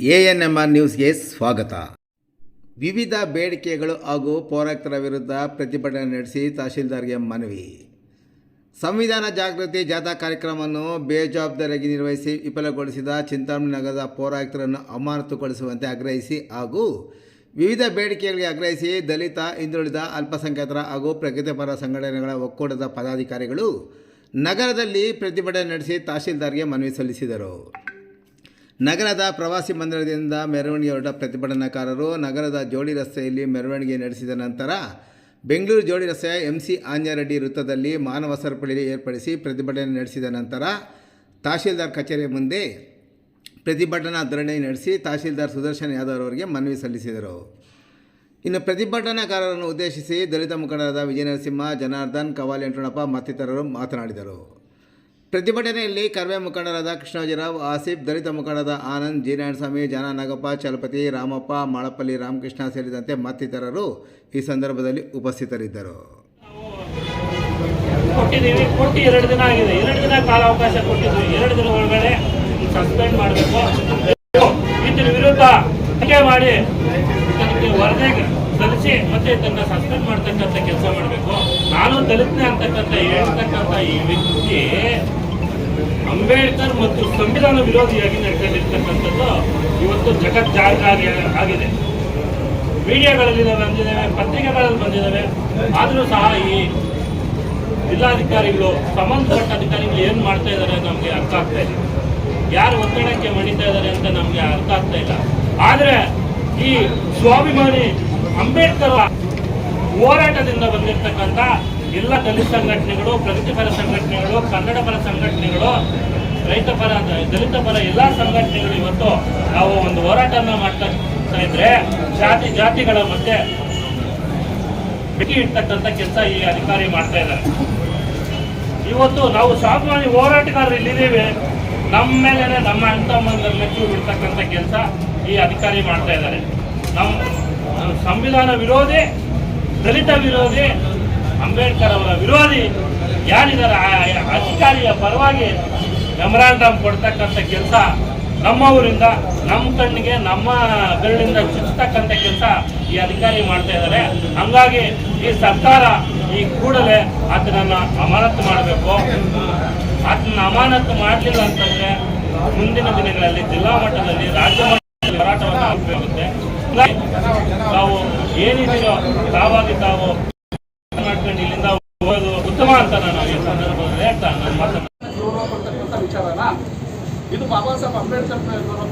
A N M R ನ್ಯೂಸ್ಗೆ ಸ್ವಾಗತ. ವಿವಿಧ ಬೇಡಿಕೆಗಳು ಹಾಗೂ ಪೌರಾಯುಕ್ತರ ವಿರುದ್ಧ ಪ್ರತಿಭಟನೆ ನಡೆಸಿ ತಹಶೀಲ್ದಾರ್ಗೆ ಮನವಿ. ಸಂವಿಧಾನ ಜಾಗೃತಿ ಜಾಥಾ ಕಾರ್ಯಕ್ರಮವನ್ನು ಬೇಜವಾಬ್ದಾರಿಯಾಗಿ ನಿರ್ವಹಿಸಿ ವಿಫಲಗೊಳಿಸಿದ ಚಿಂತಾಮಣಿ ನಗರದ ಪೌರಾಯುಕ್ತರನ್ನು ಅಮಾನತುಗೊಳಿಸುವಂತೆ ಆಗ್ರಹಿಸಿ ಹಾಗೂ ವಿವಿಧ ಬೇಡಿಕೆಗಳಿಗೆ ಆಗ್ರಹಿಸಿ ದಲಿತ, ಹಿಂದುಳಿದ, ಅಲ್ಪಸಂಖ್ಯಾತರ ಹಾಗೂ ಪ್ರಗತಿಪರ ಸಂಘಟನೆಗಳ ಒಕ್ಕೂಟದ ಪದಾಧಿಕಾರಿಗಳು ನಗರದಲ್ಲಿ ಪ್ರತಿಭಟನೆ ನಡೆಸಿ ತಹಶೀಲ್ದಾರ್ಗೆ ಮನವಿ ಸಲ್ಲಿಸಿದರು. ನಗರದ ಪ್ರವಾಸಿ ಮಂದಿರದಿಂದ ಮೆರವಣಿಗೆ ಹೊರಟ ಪ್ರತಿಭಟನಾಕಾರರು ನಗರದ ಜೋಡಿ ರಸ್ತೆಯಲ್ಲಿ ಮೆರವಣಿಗೆ ನಡೆಸಿದ ನಂತರ ಬೆಂಗಳೂರು ಜೋಡಿ ರಸ್ತೆಯ ಎಂ ಸಿ ಆಂಜರೆಡ್ಡಿ ವೃತ್ತದಲ್ಲಿ ಮಾನವ ಸರಪಳಿ ಏರ್ಪಡಿಸಿ ಪ್ರತಿಭಟನೆ ನಡೆಸಿದ ನಂತರ ತಹಶೀಲ್ದಾರ್ ಕಚೇರಿ ಮುಂದೆ ಪ್ರತಿಭಟನಾ ಧರಣಿ ನಡೆಸಿ ತಹಶೀಲ್ದಾರ್ ಸುದರ್ಶನ್ ಯಾದವ್ ಅವರಿಗೆ ಮನವಿ ಸಲ್ಲಿಸಿದರು. ಇನ್ನು ಪ್ರತಿಭಟನಾಕಾರರನ್ನು ಉದ್ದೇಶಿಸಿ ದಲಿತ ಮುಖಂಡರಾದ ವಿಜಯನರಸಿಂಹ, ಜನಾರ್ದನ್, ಕವಾಲಿ ಅಂಟಣಪ್ಪ ಮತ್ತಿತರರು ಮಾತನಾಡಿದರು. ಪ್ರತಿಭಟನೆಯಲ್ಲಿ ಕರ್ವೆ ಮುಖಂಡರಾದ ಕೃಷ್ಣೋಜಿರಾವ್ ಆಸಿಫ್, ದಲಿತ ಮುಖಂಡರಾದ ಆನಂದ್ ಜೀನಾಯಣಸ್ವಾಮಿ ಜಾನ ನಾಗಪ್ಪ, ಚಲಪತಿ, ರಾಮಪ್ಪ, ಮಾಳಪಲ್ಲಿ, ರಾಮಕೃಷ್ಣ ಸೇರಿದಂತೆ ಮತ್ತಿತರರು ಈ ಸಂದರ್ಭದಲ್ಲಿ ಉಪಸ್ಥಿತರಿದ್ದರು. ಕೊಟ್ಟಿದ್ದೀವಿ. ಕೊಟ್ಟು ಎರಡು ದಿನ ಆಗಿದೆ. ಎರಡು ದಿನ ಕಾಲಾವಕಾಶ ಕೊಟ್ಟಿದ್ವಿ ಎರಡು ದಿನ ಒಳಗಡೆ ಸಸ್ಪೆಂಡ್ ಮಾಡಬೇಕು. ಇದರ ವಿರುದ್ಧ ಮಾಡಿ ಇದಕ್ಕೆ ವರದಿ ಸಲ್ಲಿಸಿ ಮತ್ತೆ ತನ್ನ ಸಸ್ಪೆಂಡ್ ಮಾಡ್ತಕ್ಕಂಥ ಕೆಲಸ ಮಾಡಬೇಕು. ನಾನು ದಲಿತನೇ ಅಂತಕ್ಕಂಥ, ಹೇಳ್ತಕ್ಕಂಥ ಈ ವ್ಯಕ್ತಿ ಅಂಬೇಡ್ಕರ್ ಮತ್ತು ಸಂವಿಧಾನ ವಿರೋಧಿಯಾಗಿ ನಡೆಸಲಿರ್ತಕ್ಕಂಥದ್ದು ಇವತ್ತು ಜಗತ್ ಜಾಗ ಆಗಿದೆ. ಮೀಡಿಯಾಗಳಲ್ಲಿ ಬಂದಿದ್ದಾವೆ, ಪತ್ರಿಕೆಗಳಲ್ಲಿ ಬಂದಿದ್ದಾವೆ. ಆದರೂ ಸಹ ಈ ಜಿಲ್ಲಾಧಿಕಾರಿಗಳು ಸಂಬಂಧಪಟ್ಟ ಅಧಿಕಾರಿಗಳು ಏನು ಮಾಡ್ತಾ ಇದ್ದಾರೆ ನಮಗೆ ಅರ್ಥ ಆಗ್ತಾ ಇಲ್ಲ. ಯಾರು ಒತ್ತಡಕ್ಕೆ ಮಣಿತಾ ಇದ್ದಾರೆ ಅಂತ ನಮಗೆ ಅರ್ಥ ಆಗ್ತಾ ಇಲ್ಲ. ಆದರೆ ಈ ಸ್ವಾಭಿಮಾನಿ ಅಂಬೇಡ್ಕರ್ ಹೋರಾಟದಿಂದ ಬಂದಿರತಕ್ಕಂಥ ಎಲ್ಲ ದಲಿತ ಸಂಘಟನೆಗಳು ಪ್ರಗತಿಪರ ಸಂಘಟನೆಗಳು, ಕನ್ನಡ ಪರ ಸಂಘಟನೆಗಳು, ರೈತ ಪರ, ದಲಿತ ಪರ ಎಲ್ಲ ಸಂಘಟನೆಗಳು ಇವತ್ತು ನಾವು ಒಂದು ಹೋರಾಟವನ್ನು ಮಾಡ್ತಾ ಇದ್ರೆ ಜಾತಿ, ಜಾತಿಗಳ ಮಧ್ಯೆ ಬಿಗಿ ಇಡ್ತಕ್ಕಂಥ ಕೆಲಸ ಈ ಅಧಿಕಾರಿ ಮಾಡ್ತಾ ಇದ್ದಾರೆ. ಇವತ್ತು ನಾವು ಸಾಮಾನ್ಯ ಹೋರಾಟಗಾರರು ಇಲ್ಲಿದ್ದೇವೆ. ನಮ್ಮ ಮೇಲೆ ನಮ್ಮ ಅಂತ ತಮ್ಮಂದ್ರ ಮೆಚ್ಚು ಬಿಡ್ತಕ್ಕಂಥ ಕೆಲಸ ಈ ಅಧಿಕಾರಿ ಮಾಡ್ತಾ ಇದ್ದಾರೆ. ನಮ್ಮ ಸಂವಿಧಾನ ವಿರೋಧಿ, ದಲಿತ ವಿರೋಧಿ ಅಂಬೇಡ್ಕರ್ ಅವರ ವಿರೋಧಿ ಯಾರಿದ್ದಾರೆ? ಅಧಿಕಾರಿಯ ಪರವಾಗಿ ಮೆಮೊರಾಂಡಮ್ ಕೊಡ್ತಕ್ಕಂಥ ಕೆಲಸ ನಮ್ಮ ಊರಿಂದ, ನಮ್ಮ ಕಣ್ಣಿಗೆ, ನಮ್ಮ ಬೆರಳಿಂದ ಚುಚ್ಚತಕ್ಕಂಥ ಕೆಲಸ ಈ ಅಧಿಕಾರಿ ಮಾಡ್ತಾ ಇದ್ದಾರೆ. ಹಂಗಾಗಿ ಈ ಸರ್ಕಾರ ಈ ಕೂಡಲೇ ಆತನನ್ನ ಅಮಾನತು ಮಾಡಬೇಕು. ಆತನ ಅಮಾನತು ಮಾಡಲಿಲ್ಲ ಅಂತಂದ್ರೆ ಮುಂದಿನ ದಿನಗಳಲ್ಲಿ ಜಿಲ್ಲಾ ಮಟ್ಟದಲ್ಲಿ ರಾಜ್ಯ ಮಟ್ಟದಲ್ಲಿ ಹೋರಾಟವನ್ನು ಆಗಬೇಕಾಗುತ್ತೆ ತಾವು ಏನಿದೆಯೋ ತಾವಾಗಿ ತಾವು ಮಾಡ್ಕೊಂಡು ಇಲ್ಲಿಂದ ಹೋಗೋದು ಉತ್ತಮ ಅಂತ ನಾನು ಈ ಸಂದರ್ಭದಲ್ಲಿ ಹೇಳ್ತಾ ನನ್ನ ಮಾತನ್ನು ಗೌರವ ಕೊಡ್ತಕ್ಕಂಥ ಇದು ಬಾಬಾ ಸಾಹೇಬ್ ಅಂಬೇಡ್ಕರ್ ಗೌರವ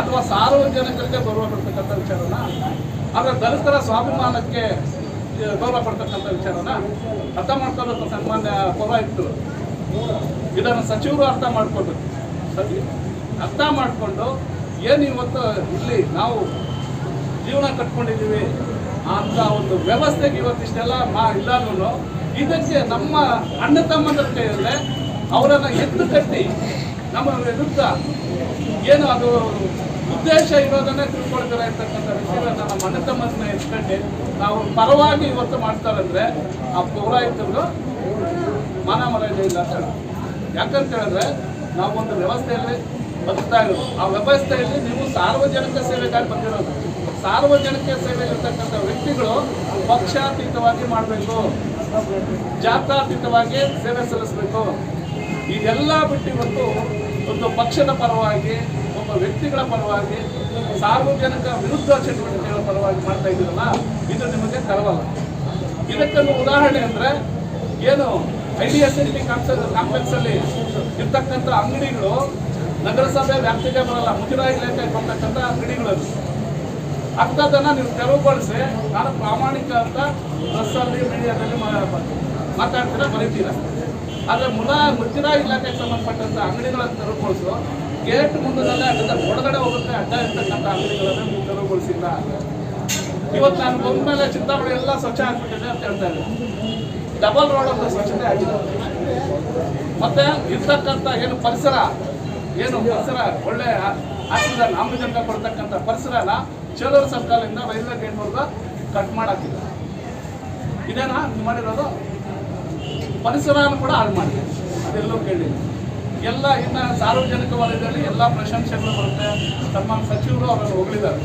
ಅಥವಾ ಸಾರ್ವಜನಿಕರಿಗೆ ಗೌರವ ಪಡ್ತಕ್ಕಂಥ ವಿಚಾರನ? ಅದರ ದಲಿತರ ಸ್ವಾಭಿಮಾನಕ್ಕೆ ಗೌರವ ಪಡ್ತಕ್ಕಂಥ ವಿಚಾರನ? ಅರ್ಥ ಮಾಡ್ಕೋಬೇಕು ಸನ್ಮಾನ್ಯ ಇತ್ತು. ಇದನ್ನು ಸಚಿವರು ಅರ್ಥ ಮಾಡ್ಕೊಳ್ಬೇಕು ಸರಿ, ಅರ್ಥ ಮಾಡಿಕೊಂಡು ಏನು ಇವತ್ತು ಇಲ್ಲಿ ನಾವು ಜೀವನ ಕಟ್ಕೊಂಡಿದ್ದೀವಿ ಅಂತ ಒಂದು ವ್ಯವಸ್ಥೆಗೆ ಇವತ್ತಿಷ್ಟೆಲ್ಲ ಮಾ ಇಲ್ಲಾನು ಇದಕ್ಕೆ ನಮ್ಮ ಅಣ್ಣ ತಮ್ಮಂದ್ರ ಕೈಯಲ್ಲೇ ಅವರನ್ನು ಎದ್ದು ಕಟ್ಟಿ ನಮ್ಮ ವಿರುದ್ಧ ಏನು ಅದು ಉದ್ದೇಶ ಇರೋದನ್ನೇ ತಿಳ್ಕೊಳ್ತಾರೆ ಇರ್ತಕ್ಕಂಥ ವಿಷಯಗಳನ್ನ ನಮ್ಮ ಅಣ್ಣ ತಮ್ಮನ್ನ ಎತ್ಕೊಂಡು ನಾವು ಪರವಾಗಿ ಇವತ್ತು ಮಾಡ್ತಾರಂದ್ರೆ ಆ ಪೌರಾಯಿತರು ಮಾನ ಮರ್ಯಾದೆ ಇಲ್ಲ ಅಂತ ಯಾಕಂತ ಹೇಳಿದ್ರೆ ನಾವೊಂದು ವ್ಯವಸ್ಥೆಯಲ್ಲಿ ಬದುಕ್ತಾ ಇರೋದು. ಆ ವ್ಯವಸ್ಥೆಯಲ್ಲಿ ನೀವು ಸಾರ್ವಜನಿಕ ಸೇವೆಗಾಗಿ ಬಂದಿರೋದು. ಸಾರ್ವಜನಿಕ ಸೇವೆ ಇರ್ತಕ್ಕಂಥ ವ್ಯಕ್ತಿಗಳು ಪಕ್ಷಾತೀತವಾಗಿ ಮಾಡಬೇಕು. ಜಾತ್ಯಾತೀತವಾಗಿ ಸೇವೆ ಸಲ್ಲಿಸಬೇಕು. ಇದೆಲ್ಲ ಬಿಟ್ಟು ಇವತ್ತು ಒಂದು ಪಕ್ಷದ ಪರವಾಗಿ ಒಬ್ಬ ವ್ಯಕ್ತಿಗಳ ಪರವಾಗಿ, ಸಾರ್ವಜನಿಕ ವಿರುದ್ಧ ಚಟುವಟಿಕೆಗಳ ಪರವಾಗಿ ಮಾಡ್ತಾ ಇದ್ದೀರಲ್ಲ, ಇದು ನಿಮಗೆ ಕರವಲ್ಲ ಇದಕ್ಕೊಂದು ಉದಾಹರಣೆ ಅಂದರೆ, ಏನು I D S T complex ಅಲ್ಲಿ ಇರ್ತಕ್ಕಂಥ ಅಂಗಡಿಗಳು, ನಗರಸಭೆ ವ್ಯಾಪ್ತಿಗೆ ಬರಲ್ಲ, ಮುಜರಾಯಿ ಇಲಾಖೆಗೆ ಬರ್ತಕ್ಕಂಥ ಅಂಗಡಿಗಳು ಅಂಥದ್ದನ್ನು ನೀವು ತೆರವುಗೊಳಿಸಿ, ನಾನು ಪ್ರಾಮಾಣಿಕ ಅಂತ ಪ್ರೆಸ್ಸಲ್ಲಿ ಮೀಡಿಯಾದಲ್ಲಿ ಮಾತಾಡ್ತೀರಾ, ಬರೀತೀರಾ? ಆದರೆ ಮುಲ ಮುಜರಾಯಿ ಇಲಾಖೆಗೆ ಸಂಬಂಧಪಟ್ಟಂಥ ಅಂಗಡಿಗಳನ್ನು ತೆರವುಗೊಳಿಸು. ಗೇಟ್ ಮುಂದದಲ್ಲೇ ಅಡ್ಡ ಒಳಗಡೆ ಹೋಗುತ್ತೆ, ಅಡ್ಡ ಇರ್ತಕ್ಕಂಥ ಅಂಗಡಿಗಳನ್ನು ತೆರವುಗೊಳಿಸಿಲ್ಲ ಇವತ್ತು ನಾನು ಬಂದ ಮೇಲೆ ಚಿಂತಾಮಣಿ ಎಲ್ಲ ಸ್ವಚ್ಛ ಆಗ್ಬಿಟ್ಟಿದೆ ಅಂತ ಹೇಳ್ತಾ ಇದ್ದೀನಿ ಡಬಲ್ ರೋಡ್ ಅಂತ ಸ್ವಚ್ಛತೆ ಆಗಿದೆ. ಮತ್ತೆ ಇರ್ತಕ್ಕಂಥ ಏನು ಪರಿಸರ ಏನು ಪರಿಸರ, ಒಳ್ಳೆ ಆಕ್ಸಿಜನ್ ಆಮ್ಲಜನಕ ಕೊಡ್ತಕ್ಕಂಥ ಪರಿಸರನ ಚೇಲೂರು ಸರ್ಕಾರದಿಂದ ರೈಲ್ವೆ ಗೇಟ್ವರೆಗೂ ಕಟ್ ಮಾಡಾಕಿದೆ ಇದೇನಾ ಮಾಡಿರೋದು? ಪರಿಸರನ ಕೂಡ ಹಾಳು ಮಾಡಿದೆ. ಅದೆಲ್ಲೂ ಕೇಳಿದೆ. ಎಲ್ಲ ಇನ್ನು ಸಾರ್ವಜನಿಕ ವಲಯದಲ್ಲಿ ಎಲ್ಲ ಪ್ರಶಂಸೆಗಳು ಬರುತ್ತೆ. ತಮ್ಮ ಸಚಿವರು ಅವರನ್ನು ಹೊಗಳಿದ್ದಾರೆ.